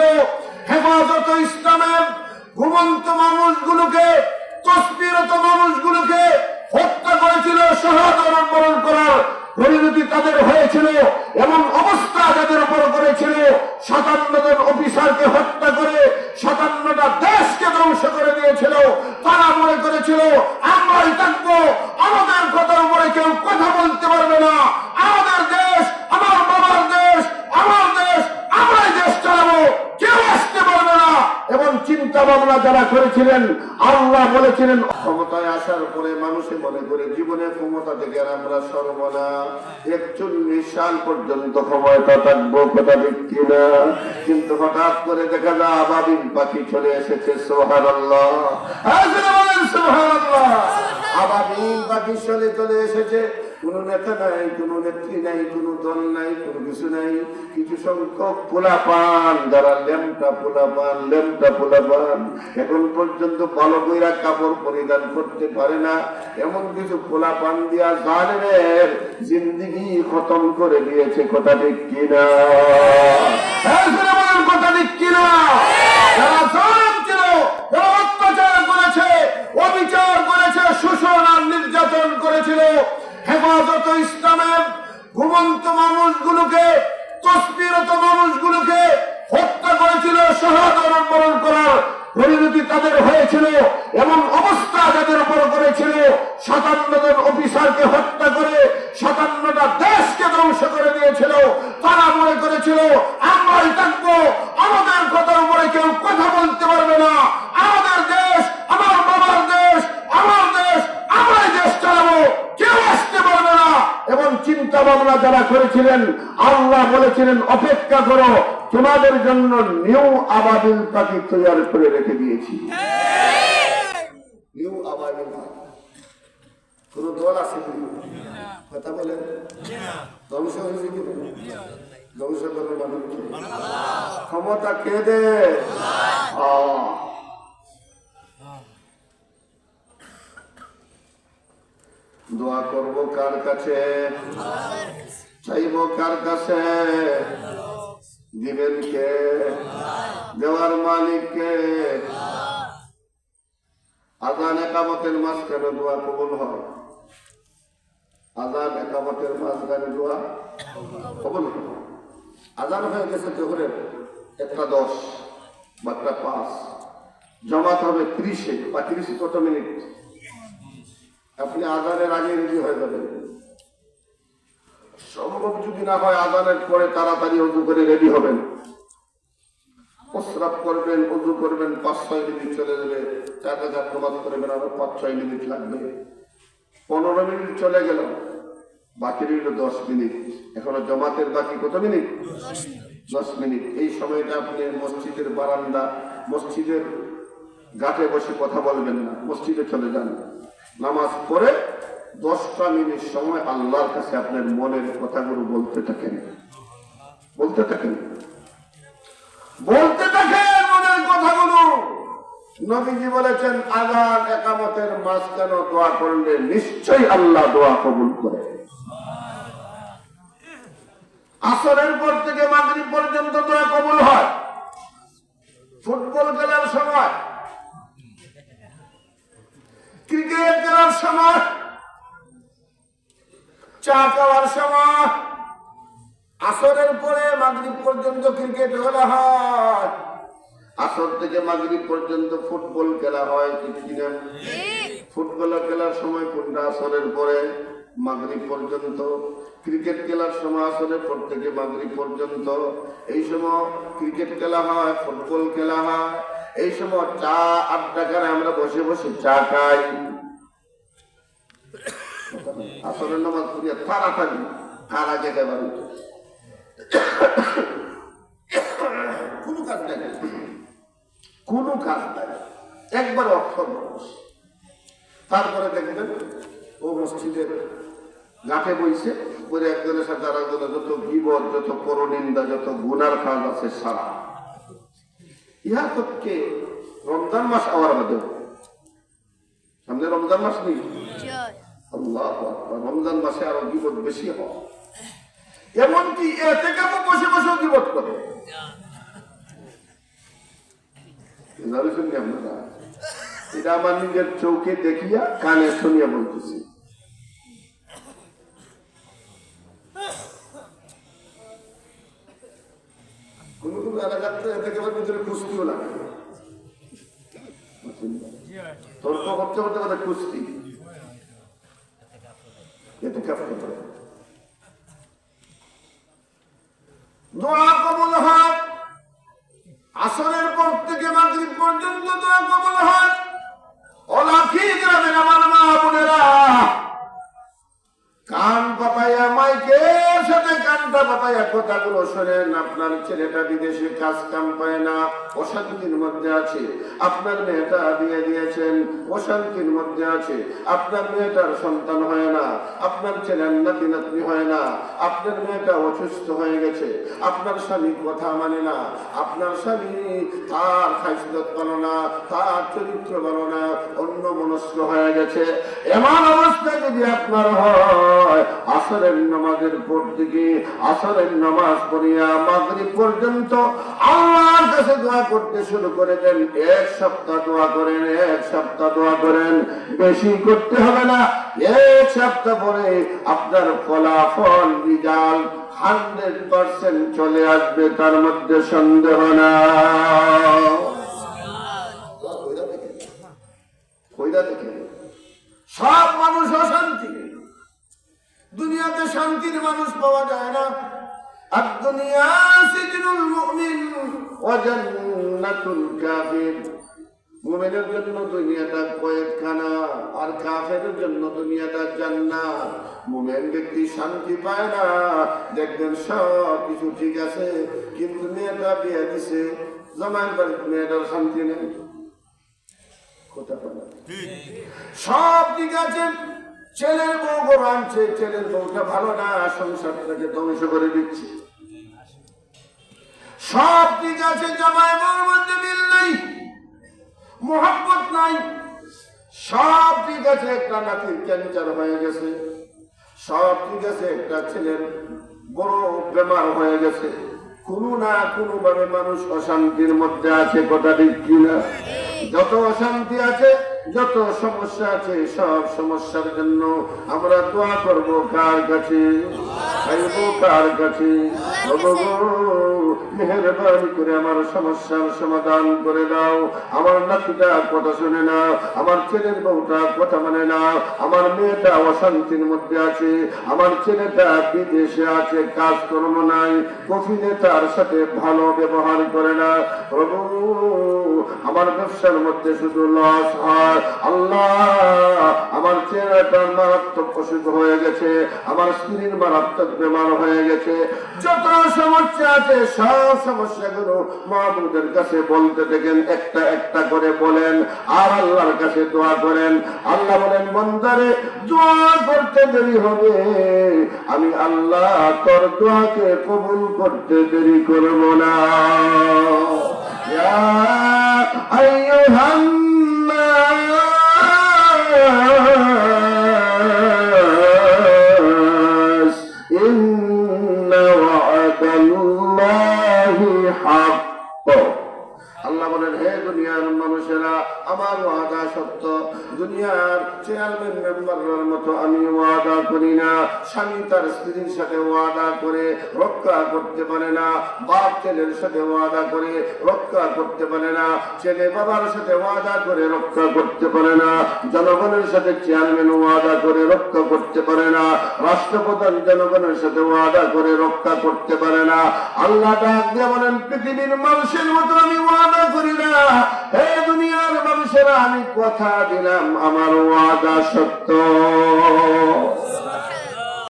করেছিল হেফাজত ইসলামের ঘুমন্ত মানুষগুলোকে, তসবিরত মানুষগুলোকে হত্যা করেছিল, শাহাদ বরণ করার পরিণতি তাদের হয়েছিল, এমন অবস্থা তাদের উপর করেছিল সাতান্ন জন অফিসারকে হত্যা করে সাতান্নটা দেশকে ধ্বংস করে দিয়েছিল তারা মনে করেছিল আমরাই থাকব আমাদের কথার উপরে কেউ কথা বলতে পারবে না আমাদের দেশ আমার বাবার দেশ আমার দেশ আমরাই দেশ চালাবো কেউ আসতে পারবে না এবং চিন্তা ভাবনা যারা করেছিলেন আল্লাহ বলেছিলেন ক্ষমতায় আসার পরে মানুষে মনে করে জীবনে ক্ষমতা থেকে আর আমরা সর্বনা একচল্লিশ সাল পর্যন্ত ক্ষমতা থাকব কথা দেখছি না কিন্তু হঠাৎ করে দেখা যায় আবাবিল পাখি চলে এসেছে সোহান আল্লাহ আবাবিল পাখি চলে চলে এসেছে। কোন নেতা নাই কোন নেত্রী নাই কোন দল নাই কোন কিছু নাই। কিছু সংখ্যক পোলা পান যারা লেমটা পোলা পান লেমটা পোলা পান এখন পর্যন্ত ভালো কইরা কাপড় পরিধান করতে পারে না। এমন কিছু পোলা পান দিয়া জালেমের জিন্দিগি খতম করে দিয়েছে কথা ঠিক কিনা? হ্যাঁ, কথা ঠিক কিনা? অত্যাচার করেছে অবিচার করেছে শোষণ আর নির্যাতন করেছিল হেফাজত ইসলামের ঘুমন্ত মানুষগুলোকে, তসবিরত মানুষগুলোকে হত্যা করেছিল শাহাদ বরণ করার পরিণতি তাদের হয়েছিল, এমন অবস্থা যাদের উপর করেছিল সাতান্ন জন অফিসারকে হত্যা করে সাতান্নটা দেশকে ধ্বংস করে দিয়েছিল। তারা মনে করেছিল, আমরাই থাকব, আমাদের কথার উপরে কেউ কথা বলতে পারবে না আমাদের দেশ আমার বাবার দেশ আমার দেশ আমরাই দেশ চালাবো কেউ আসতে পারবে না এবং চিন্তা ভাবনা যারা করেছিলেন, আল্লাহ বলেছিলেন, অপেক্ষা করো, তোমাদের জন্য নিউ আবাবিল পাখি তৈরি করে রেখে দিয়েছি। নিউ আবাবিল পাখি। কোন দল আছে কথা বলেন। ধ্বংস হয়েছে কি? ক্ষমতা কে দে দোয়া করব কার কাছে? চাইব কার কাছে? দিবেন কে? দেওয়ার মালিক কে? আজান একামতের মাঝখানে দোয়া কবুল হয় আজান একামতের মাঝখানে দোয়া কবুল হয় আজান হয়ে গেছে জোহরের একটা দশ বা একটা পাঁচ। জমাত হবে ত্রিশে, বা ত্রিশে কত মিনিট? আপনি আজানের আগে রেডি হয়ে যাবেন। সম্ভব যদি না হয় আজানের পরে তাড়াতাড়ি উজু করে রেডি হবেন। প্রস্রাব করবেন উজু করবেন পাঁচ ছয় মিনিট চলে যাবে। চার হাজার প্রবাদ করবেন আরও পাঁচ ছয় মিনিট লাগবে। পনেরো মিনিট চলে গেল। বাকি রইল দশ মিনিট এখনও জমাতের বাকি কত মিনিট দশ মিনিট এই সময়টা আপনি মসজিদের বারান্দা মসজিদের গাটে বসে কথা বলবেন না। মসজিদে চলে যান। নামাজ পড়ে দশটা মিনিট সময় আল্লাহর কাছে আপনার মনের কথাগুলো বলতে থাকেন। বলতে থাকেন। বলতে থাকেন মনের কথাগুলো। নবীজি বলেছেন, আজান একামতের মাঝখানে দোয়া করলে নিশ্চয়ই আল্লাহ দোয়া কবুল করে। আসরের পর থেকে মাগরিব পর্যন্ত দোয়া কবুল হয়। ফুটবল খেলার সময় ক্রিকেট খেলার সময়, চা খাওয়ার সময়, আসরের পরে মাগরিব পর্যন্ত ক্রিকেট খেলা হয়। আসর থেকে মাগরিব পর্যন্ত ফুটবল খেলা হয়, ঠিক কিনা ফুটবল খেলার সময় কোনটা? আসরের পরে মাগরিব পর্যন্ত। ক্রিকেট খেলার সময় আসরের পর থেকে মাগরিব পর্যন্ত। এই সময় ক্রিকেট খেলা হয়, ফুটবল খেলা হয়। এই সময় চা আড্ডা করে আমরা বসে বসে চা খাই। আসরের নামাজ পড়িয়া তাড়াতাড়ি তার আগে দেবার কোনো কাজ নাই। কোনো কাজ নাই। একবার অক্ষর মানুষ তারপরে দেখবেন ও মসজিদের গাঠে বইছে, পরে একজনের সাথে আর একজনের যত বিপদ, যত পরনিন্দা যত গুনার কাজ আছে, সারা। ইহা তো রমজান মাস আওয়ার বাদে সামনে রমজান মাস নেই। আল্লাহ রমজান মাসে আরও বিপদ বেশি হয়। এমনকি এতে কেমন বসে বসেও বিপদ করে। এটা আমার নিজের চৌকে দেখিয়া কানে শুনিয়া বলতেছি। কোন এলাকার ভিতরে কুস্তিও লাগে। তর্ক করতে কুস্তি আসরের পর থেকে মাগরিব পর্যন্ত দোয়া কবল হয়। কথাগুলো শোনেন আপনার ছেলেটা বিদেশে কাজ কাম পায় না, অশান্তির মধ্যে আছে। আপনার মেয়েটা বিয়ে দিয়েছেন, অশান্তির মধ্যে আছে। আপনার মেয়েটার সন্তান হয় না, আপনার ছেলের নাতি নাতনি হয় না, আপনার মেয়েটা অসুস্থ হয়ে গেছে, আপনার স্বামী কথা মানে না, আপনার স্বামী তার খাইসলত ভালো না, তার চরিত্র ভালো না অন্য মনস্ক হয়ে গেছে। এমন অবস্থা যদি আপনার হয় আসরের নামাজের পর থেকে আসরের নামাজ পড়িয়া মাগরিব পর্যন্ত আল্লাহর কাছে দোয়া করতে শুরু করে দেন। এক সপ্তাহ দোয়া করেন, এক সপ্তাহ দোয়া করেন। বেশি করতে হবে না। এক সপ্তাহ পরে আপনার ফলাফল রিজাল্ট হান্ড্রেড পার্সেন্ট চলে আসবে, তার মধ্যে সন্দেহ না দুনিয়াতে শান্তির মানুষ পাওয়া যায় না। আর দুনিয়া সিজনুল মুমিন ওয়া জান্নাতুল কাফির। মুমিনের জন্য দুনিয়াটা কয়েকখানা আর কাফেরের জন্য দুনিয়াটা জান্নাত। মুমিন ব্যক্তি শান্তি পায় না দেখবেন সব কিছু ঠিক আছে কিন্তু মেয়েটা বিয়ে দিছে জমায়ের বাড়িতে মেয়েটার শান্তি নেই। কথা সব ঠিক আছে ছেলের বউ গরু আনছে, ছেলের বউটা ভালো না সংসারটাকে ধ্বংস করে দিচ্ছে। সব ঠিক আছে, জামাই বউর মধ্যে মিল নাই মোহাম্মত নাই। সব ঠিক আছে, একটা নাতির ক্যান্সার হয়ে গেছে। সব ঠিক আছে, একটা ছেলের বড় বেমার হয়ে গেছে। কোনো না কোনো ভাবে মানুষ অশান্তির মধ্যে আছে কথা ঠিক কিনা যত অশান্তি আছে যত সমস্যা আছে সব সমস্যার জন্য আমরা দোয়া করব কার কাছে? কার কাছে। মেহেরবানি করে আমার সমস্যার সমাধান করে দাও। আমার নাতিটা কথা শুনে না আমার ছেলের বউটা কথা মানে না আমার মেয়েটা অশান্তির মধ্যে আছে, আমার ছেলেটা বিদেশে আছে কাজ কর্ম নাই, কফিনে তার সাথে ভালো ব্যবহার করে না। প্রভু, আমার ব্যবসার মধ্যে শুধু লস হয়। আল্লাহ, আমার ছেলেটার মারাত্মক অসুখ হয়ে গেছে, আমার স্ত্রীর মারাত্মক বেমার হয়ে গেছে। যত সমস্যা আছে সব সমস্যাগুলো কাছে বলতে থাকেন, একটা একটা করে বলেন, আর আল্লাহর কাছে দোয়া করেন। আল্লাহ বলেন দোয়া করতে দেরি হবে। আমি আল্লাহ তোর দোয়াকে কবুল করতে দেরি করব না। সত্য। দুনিয়ার চেয়ারম্যান মেম্বারের মতো আমি ওয়াদা করি না। স্বামী তার স্ত্রীর সাথে ওয়াদা করে রক্ষা করতে পারে না। বাপ ছেলের সাথে ওয়াদা করে রক্ষা করতে পারে না। ছেলে বাবার সাথে ওয়াদা করে রক্ষা করতে পারে না। জনগণের সাথে চেয়ারম্যান ওয়াদা করে রক্ষা করতে পারে না। রাষ্ট্রপ্রধান জনগণের সাথে ওয়াদা করে রক্ষা করতে পারে না। আল্লাহ বলেন, পৃথিবীর মানুষের মতো আমি ওয়াদা করি না। হে দুনিয়ার মানুষেরা আমি কথা দিলাম আমার ওয়াদা সত্য।